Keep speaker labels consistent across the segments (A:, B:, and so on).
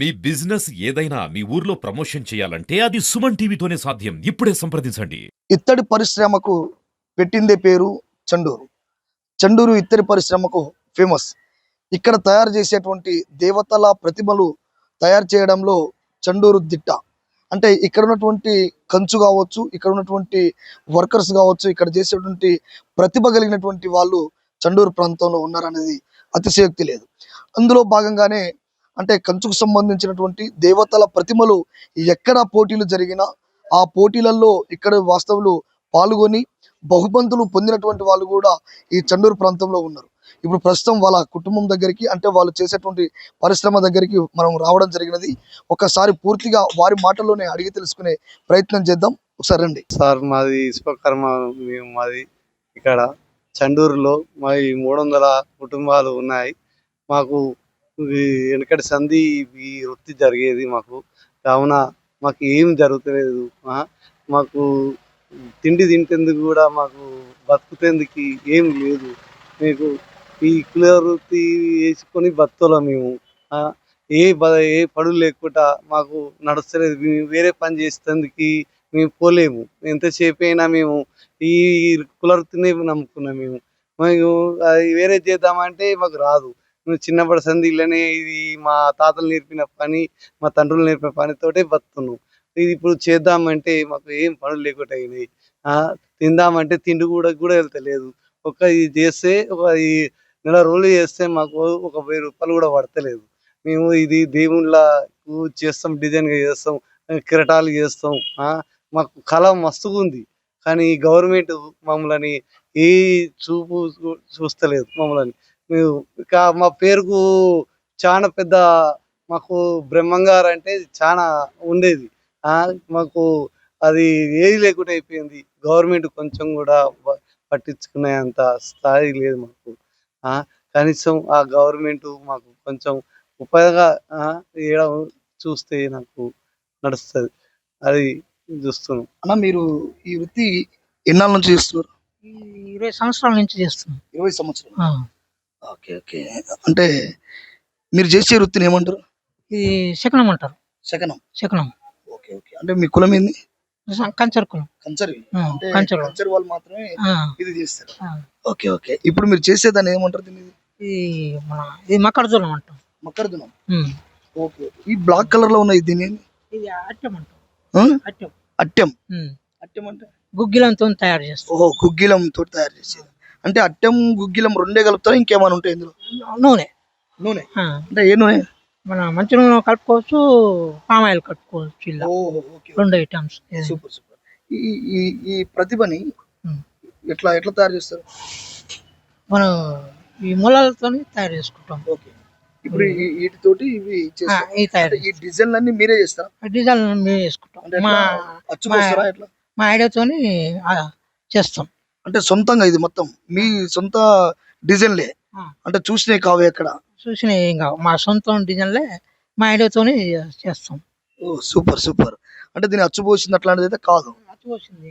A: మీ business ఏదైనా మీ ఊర్లో promotion చేయాలంటే అది సుమన్ టీవీతోనే సాధ్యం. ఇప్పుడే సంప్రదించండి.
B: ఇత్తడి పరిశ్రమకు పెట్టిందే పేరు చండూరు. చండూరు ఇత్తడి పరిశ్రమకు ఫేమస్ ఇక్కడ తయారు చేసేటువంటి దేవతల ప్రతిమలు తయారు చేయడంలో చండూరు దిట్ట. అంటే ఇక్కడ ఉన్నటువంటి కంచు కావచ్చు ఇక్కడ ఉన్నటువంటి వర్కర్స్ కావచ్చు ఇక్కడ చేసేటువంటి ప్రతిభ కలిగినటువంటి వాళ్ళు చండూరు ప్రాంతంలో ఉన్నారనేది అతిశయోక్తి లేదు. అందులో భాగంగానే అంటే కంచుకు సంబంధించినటువంటి దేవతల ప్రతిమలు ఎక్కడ పోటీలు జరిగినా ఆ పోటీలలో ఇక్కడ వాస్తవులు పాల్గొని బహుబంతులు పొందినటువంటి వాళ్ళు కూడా ఈ చండూరు ప్రాంతంలో ఉన్నారు. ఇప్పుడు ప్రస్తుతం వాళ్ళ కుటుంబం దగ్గరికి అంటే వాళ్ళు చేసేటువంటి పరిశ్రమ దగ్గరికి మనం రావడం జరిగినది. ఒకసారి పూర్తిగా వారి మాటల్లోనే అడిగి తెలుసుకునే ప్రయత్నం చేద్దాం. ఒకసారి రండి.
C: సార్ మాది విశ్వకర్మ మేము మాది ఇక్కడ చండూరులో మా మూడు వందల కుటుంబాలు ఉన్నాయి. మాకు వెనకటి సంధి ఈ వృత్తి జరిగేది మాకు. కావున మాకు ఏం జరుగుతలేదు. మాకు తిండి తింటేందుకు కూడా మాకు బతుకుతేందుకు ఏం లేదు. మీకు ఈ కుల వృత్తి వేసుకొని బతుకులం మేము. ఏ బ ఏ పడులు లేకుండా మాకు నడుస్తలేదు. మేము వేరే పని చేసేందుకు మేము పోలేము. ఎంతసేపు అయినా మేము ఈ కులవృత్తిని నమ్ముకున్నాం మేము. మేము అది వేరే చేద్దామంటే మాకు రాదు. నువ్వు చిన్నప్పటి సంధిలోనే ఇది మా తాతలు నేర్పిన పని మా తండ్రులు నేర్పిన పనితోటే బతున్నాం ఇది ఇప్పుడు చేద్దామంటే మాకు ఏం పనులు లేకుండా అయినాయి. తిందామంటే తిండి కూడా కూడా వెళ్తలేదు. ఒక ఇది చేస్తే ఒక ఈ నెల రోజులు చేస్తే మాకు ఒక వెయ్యి రూపాయలు కూడా పడతలేదు. మేము ఇది దేవుళ్ళ చేస్తాం డిజైన్గా చేస్తాం కిరటాలు చేస్తాం. మాకు కళ మస్తుగా ఉంది. కానీ గవర్నమెంట్ మమ్మల్ని ఏ చూపు చూస్తలేదు మమ్మల్ని. ఇంకా మా పేరుకు చాలా పెద్ద మాకు బ్రహ్మంగారు అంటే చాలా ఉండేది. ఆ మాకు అది ఏది లేకుండా అయిపోయింది. గవర్నమెంట్ కొంచెం కూడా పట్టించుకునే అంత స్థాయి లేదు మాకు. ఆ కనీసం ఆ గవర్నమెంట్ మాకు కొంచెం ఉపయోగ ఈడ చూస్తే నాకు నడుస్తుంది. అది చూస్తున్నాం.
B: అన్న మీరు ఈ వృత్తి ఎన్నాళ్ళ నుంచి చేస్తున్నారు?
D: ఇరవై సంవత్సరాల నుంచి చేస్తున్నాం.
B: ఇరవై సంవత్సరాలు.
D: ఆ.
B: Okay okay. అంటే మీరు చేసే వృత్తిని ఏమంటారు?
D: ఇది శకనం అంటారు.
B: శకనం?
D: శకనం.
B: Okay okay. అంటే మీ కులం ఏంది?
D: కంచర్ కులం.
B: కంచరి అంటే
D: కంచరు.
B: కంచరి వాళ్ళు మాత్రమే ఇది చేస్తారు. Okay okay. ఇప్పుడు మీరు చేసేదాన్ని ఏమంటారు దీన్ని?
D: ఇది మన ఇది మకరజోలం అంటాం. ఉమ్.
B: ఓకే. ఈ బ్లాక్ కలర్లో ఉన్న దీని?
D: ఇది అట్టం అంటాం? అట్టం.
B: అట్టెం. అట్టెం అంటే?
D: గుగ్గిలంతో తయారు చేస్తాం
B: ఓహో గుగ్గిలం తోటి తయారు చేసేది. అంటే అట్టెం గుగ్గిలం రెండే కలుపుతారా? ఇంకేమైనా ఉంటాయి ఇందులో?
D: నూనె.
B: నూనె? అంటే ఏ నూనె?
D: మన మంచి నూనె కలుపుకోవచ్చు పామ్ ఆయిల్ కలుపుకోవచ్చు ఇలా. రెండు ఐటమ్స్.
B: Super super. ఈ ఈ ఈ ప్రతిభని. ఎట్లా ఎట్లా తయారు చేస్తారు?
D: మనం ఈ మూలాలతో తయారు చేసుకుంటాం.
B: ఓకే. ఇప్పుడు వీటితోటి ఇవి ఈ డిజైన్లు అన్ని మీరే చేస్తారా?
D: డిజైన్ మేము చేసుకుంటాం. మా ఐడియాతోని ఆ, చేస్తాం.
B: అంటే సొంతంగా ఇది మొత్తం. మీ సొంత డిజైన్లే. అంటే చూసినవి కావు ఎక్కడ
D: చూసిన ఏం కావు. మా సొంత డిజైన్లే మా ఐడియాతోని చేస్తాం.
B: ఓ సూపర్ సూపర్. అంటే దీన్ని అచ్చు పోసింది అట్లాంటిది అయితే కాదు.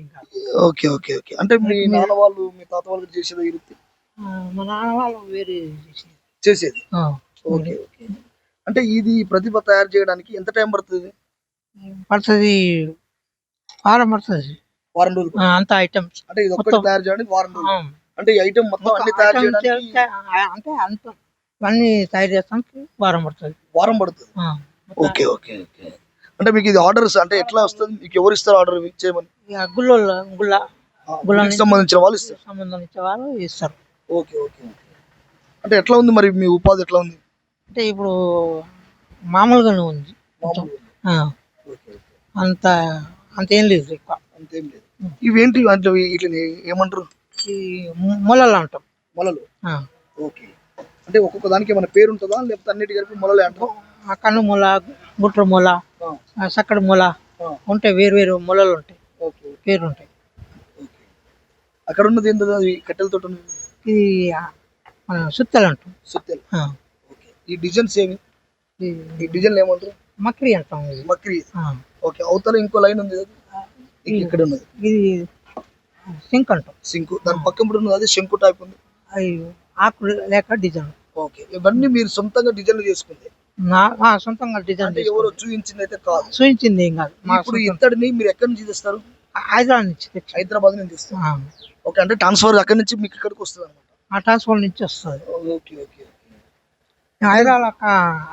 D: ఇంకా
B: ఓకే ఓకే ఓకే. అంటే మీ నాన్న వాళ్ళు మీ తాత వాళ్ళు చేసేది ఈ వృత్తి?
D: మా నాన్న వాళ్ళు వేరే చేసేది.
B: Okay okay. అంటే ఇది ప్రతిభ తయారు చేయడానికి ఎంత టైం పడుతుంది?
D: పడుతుంది వారం పడుతుంది.
B: వారం రోజులు
D: ఆ, అంత ఐటమ్స్
B: అంటే ఇది ఒక్కటి
D: మొత్తం.
B: తయారు చేయడానికి వారం రోజులు. అంటే ఈ ఐటమ్ మొత్తం అన్ని తయారు చేయడానికి
D: అంటే అంత ఇవన్నీ తయారు చేస్తానికి వారం పడుతుంది.
B: వారం పడుతుంది.
D: ఆ,
B: ఓకే ఓకే ఓకే. అంటే మీకు ఇది ఆర్డర్స్ అంటే ఎట్లా వస్తుంది? మీకు ఎవరు ఇస్తారు ఆర్డర్ చేయమని?
D: ఇక గుళ్ళ
B: ఆ,
D: గుళ్ళ
B: గుడికి సంబంధించిన వాళ్ళు ఇస్తారు.
D: సంబంధం ఇచ్చే వాళ్ళు ఇస్తారు.
B: Okay okay okay. అంటే ఎట్లా ఉంది మరి మీ ఉపాధి ఎట్లా ఉంది?
D: అంటే ఇప్పుడు మామూలుగానే ఉంది.
B: మామూలుగా.
D: ఆ,
B: ఓకే ఓకే.
D: అంత అంత లేదు ఎక్కువ.
B: అంతేం లేదు. ఇవేంటి అంటే వీటిని ఏమంటారు?
D: ఈ మొలలు అంటాం.
B: మొలలు. ఓకే. అంటే ఒక్కొక్క దానికి ఏమైనా పేరు ఉంటుందా? లేకపోతే అన్నిటి కలిపి మొలలే అంటారు?
D: ఆ కన్ను మొల గుట్ర మొల సక్కడి మొల. ఉంటాయి వేరు వేరు మొలలు ఉంటాయి. పేరు ఉంటాయి
B: అక్కడ ఉన్నది ఏంటది? అది కట్టెలతో
D: ఇది సుత్తలు అంటాం.
B: సుత్తెలు. ఈ డిజైన్స్ ఏమి ఈ డిజైన్లు ఏమంటారు?
D: మక్రి అంటాం
B: మక్రి. ఓకే. అవతల ఇంకో లైన్ ఉంది ఇక్కడ ఉన్నది
D: ఇది సింక్ అంటాం.
B: సింకు దాని పక్కన కూడా ఉన్నది అది శంకు టైప్ ఉంది.
D: అవి ఆకు లేక డిజైన్.
B: ఓకే ఇవన్నీ మీరు సొంతంగా డిజైన్లు చేసుకుంది
D: నా సొంతంగా డిజైన్
B: ఎవరో చూపించింది అయితే కాదు.
D: చూపించింది ఏం కాదు.
B: ఇప్పుడు. ఇత్తడిని మీరు ఎక్కడి నుంచి తెస్తారు?
D: హైదరాబాద్ నుంచి
B: హైదరాబాద్ నుంచి తెస్తారు.
D: ఆ,
B: ఓకే అంటే ట్రాన్స్ఫర్ అక్కడి నుంచి మీకు ఇక్కడికి వస్తుంది అనమాట
D: ఆ ట్రాన్స్ఫర్ నుంచి వస్తుంది.
B: ఓకే ఓకే
D: హైదరాబాద్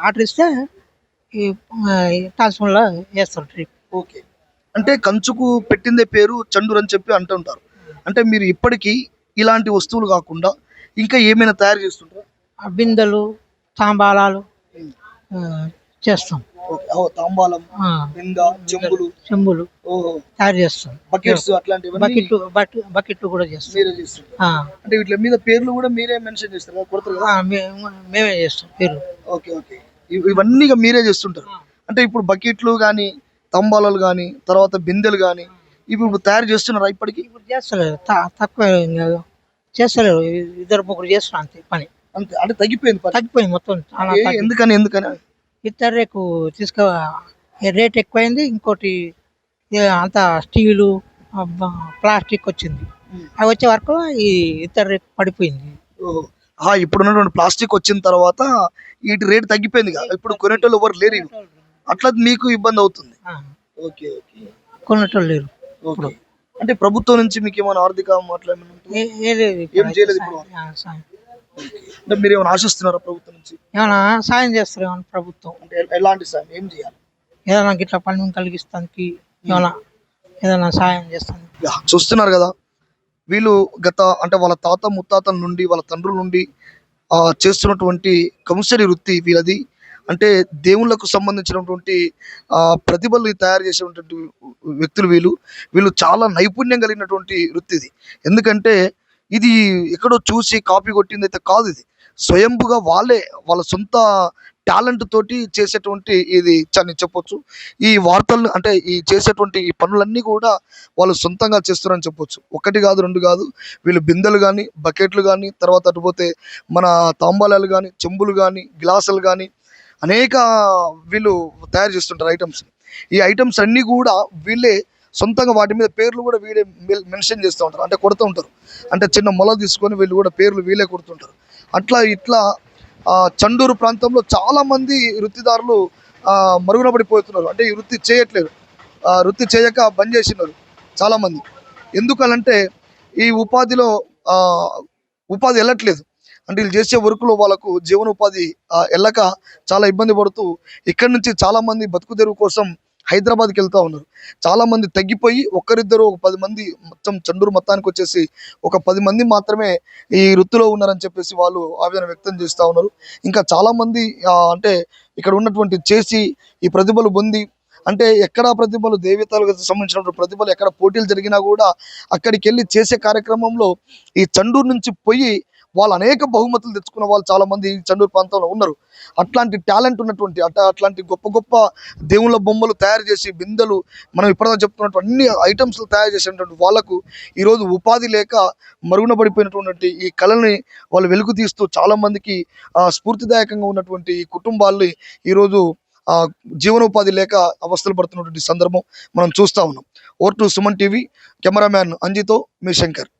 D: ఆర్డర్ ఇస్తే ఈ ట్రాన్స్ఫర్లో వేస్తారు ట్రిప్.
B: ఓకే. అంటే కంచుకు పెట్టిందే పేరు చండూర్ అని చెప్పి అంటుంటారు. అంటే మీరు ఇప్పటికీ ఇలాంటి వస్తువులు కాకుండా ఇంకా ఏమైనా తయారు చేస్తుంటారా?
D: బిందెలు తాంబాలాలు చేస్తాం.
B: తాంబాలం బింద చెంబులు.
D: చెంబులు
B: ఓహో.
D: తయారు చేస్తాం.
B: బకెట్స్ అట్లాంటివన్నీ
D: బకెట్లు బట్ బకెట్లు కూడా చేస్తాం.
B: మీరే అంటే వీటి మీద పేర్లు కూడా మీరే మెన్షన్ చేస్తారు? కొడతారు కదా?
D: మేమే చేస్తాం పేరు
B: ఓకే ఓకే. ఇవి- ఇవన్నీ మీరే చేస్తుంటారు. అంటే ఇప్పుడు బకెట్లు కానీ తంబాలాలు కానీ తర్వాత బిందెలు కానీ ఇవి ఇప్పుడు తయారు చేస్తున్నారా ఇప్పటికి?
D: ఇప్పుడు చేస్తలేరు. త- తక్కువ ఇంకా చేస్తలేరు. ఇద్దరు ముగ్గురు చేస్తున్నారు అంతే పని.
B: అంతే అంటే తగ్గిపోయింది.
D: తగ్గిపోయింది మొత్తం చాలా
B: ఏ,
D: తగ్గి-
B: ఎందుకని ఎందుకని?
D: ఇతర రేకు తీసుకో రేట్ ఎక్కువైంది ఇంకోటి ఏ అంత స్టీలు ప్లాస్టిక్ వచ్చింది. అవి వచ్చే వరకు ఈ ఇతర రేకు పడిపోయింది.
B: ఓహో. ఆ, ఇప్పుడు ఉన్నటువంటి ప్లాస్టిక్ వచ్చిన తర్వాత వీటి రేట్ తగ్గిపోయింది కదా. ఇప్పుడు కొనేటోళ్ళు ఎవరు లేరు ఇవి. అట్లా మీకు ఇబ్బంది అవుతుంది. Okay okay.
D: కొనేటోళ్ళు లేరు.
B: ఓకే. అంటే ప్రభుత్వం నుంచి మీకు ఏమైనా ఆర్థిక మాట్లాడమని
D: ఏ- ఏ లేదు
B: ఏం
D: ఇప్పుడు?
B: చేయలేదు. అంటే మీరు ఏమైనా ఆశిస్తున్నారా ప్రభుత్వం నుంచి?
D: ఏమైనా సాయం చేస్తారు ఏమైనా ప్రభుత్వం?
B: అంటే ఎ- ఎలాంటి సాయం? ఏం చేయాలి?
D: ఏదైనా గిట్లా పని కలిగిస్తానికి ఏమైనా ఏదైనా సాయం చేస్తాను
B: యా, చూస్తున్నారు కదా. వీళ్ళు గత అంటే వాళ్ళ తాత ముత్తాతల నుండి వాళ్ళ తండ్రుల నుండి ఆ, చేస్తున్నటువంటి కంసరి వృత్తి వీళ్ళది. అంటే దేవుళ్ళకు సంబంధించినటువంటి ప్రతిభలు తయారు చేసేటువంటి వ్యక్తులు వీళ్ళు. వీళ్ళు చాలా నైపుణ్యం కలిగినటువంటి వృత్తి ఇది. ఎందుకంటే ఇది ఎక్కడో చూసి కాపీ కొట్టింది అయితే కాదు ఇది. స్వయంభుగా వాళ్ళే వాళ్ళ సొంత టాలెంట్ తోటి చేసేటువంటి ఇది అని చెప్పొచ్చు. ఈ వార్తలు అంటే ఈ చేసేటువంటి ఈ పనులన్నీ కూడా వాళ్ళు సొంతంగా చేస్తున్నారని చెప్పొచ్చు. ఒకటి కాదు రెండు కాదు. వీళ్ళు బిందెలు కానీ బకెట్లు కానీ తర్వాత అటుపోతే మన తాంబాలాలు కానీ చెంబులు కానీ గ్లాసులు కానీ అనేక వీళ్ళు తయారు చేస్తుంటారు ఐటమ్స్ ఈ ఐటమ్స్ అన్నీ కూడా వీళ్ళే సొంతంగా వాటి మీద పేర్లు కూడా వీడే మెన్షన్ చేస్తూ ఉంటారు. అంటే కొడుతూ ఉంటారు. అంటే చిన్న మొల తీసుకొని వీళ్ళు కూడా పేర్లు వీళ్ళే కొడుతుంటారు. అట్లా ఇట్లా చండూరు ప్రాంతంలో చాలామంది వృత్తిదారులు మరుగున పడిపోతున్నారు అంటే ఈ వృత్తి చేయట్లేదు. వృత్తి చేయక బంద్ చేసినారు చాలామంది. ఎందుకనంటే ఈ ఉపాధిలో ఉపాధి వెళ్ళట్లేదు అంటే వీళ్ళు చేసే వర్క్లో వాళ్ళకు జీవనోపాధి వెళ్ళక చాలా ఇబ్బంది పడుతూ ఇక్కడి నుంచి చాలామంది బతుకు తెరువు కోసం హైదరాబాద్కి వెళ్తూ ఉన్నారు. చాలామంది తగ్గిపోయి ఒక్కరిద్దరు ఒక పది మంది మొత్తం చండూరు మొత్తానికి వచ్చేసి ఒక పది మంది మాత్రమే ఈ వృత్తిలో ఉన్నారని చెప్పేసి వాళ్ళు ఆవేదన వ్యక్తం చేస్తూ ఉన్నారు. ఇంకా చాలామంది అంటే ఇక్కడ ఉన్నటువంటి చేసి ఈ ప్రతిభలు పొంది అంటే ఎక్కడ ప్రతిభలు దేవతలకు సంబంధించినటువంటి ప్రతిభలు ఎక్కడ పోటీలు జరిగినా కూడా అక్కడికి వెళ్ళి చేసే కార్యక్రమంలో ఈ చండూరు నుంచి పోయి వాళ్ళు అనేక బహుమతులు తెచ్చుకున్న వాళ్ళు చాలామంది ఈ చండూరు ప్రాంతంలో ఉన్నారు. అట్లాంటి టాలెంట్ ఉన్నటువంటి అట్ట అట్లాంటి గొప్ప గొప్ప దేవుళ్ళ బొమ్మలు తయారు చేసి బిందెలు మనం ఇప్పటిదాకా చెప్తున్నటువంటి అన్ని ఐటమ్స్ తయారు చేసినటువంటి వాళ్ళకు ఈరోజు ఉపాధి లేక మరుగున పడిపోయినటువంటి ఈ కళని వాళ్ళు వెలుగు తీస్తూ చాలామందికి స్ఫూర్తిదాయకంగా ఉన్నటువంటి ఈ కుటుంబాల్ని ఈరోజు జీవనోపాధి లేక అవస్థలు పడుతున్నటువంటి సందర్భం మనం చూస్తా ఉన్నాం. Over to Suman TV cameraman అంజితో మీ శంకర్.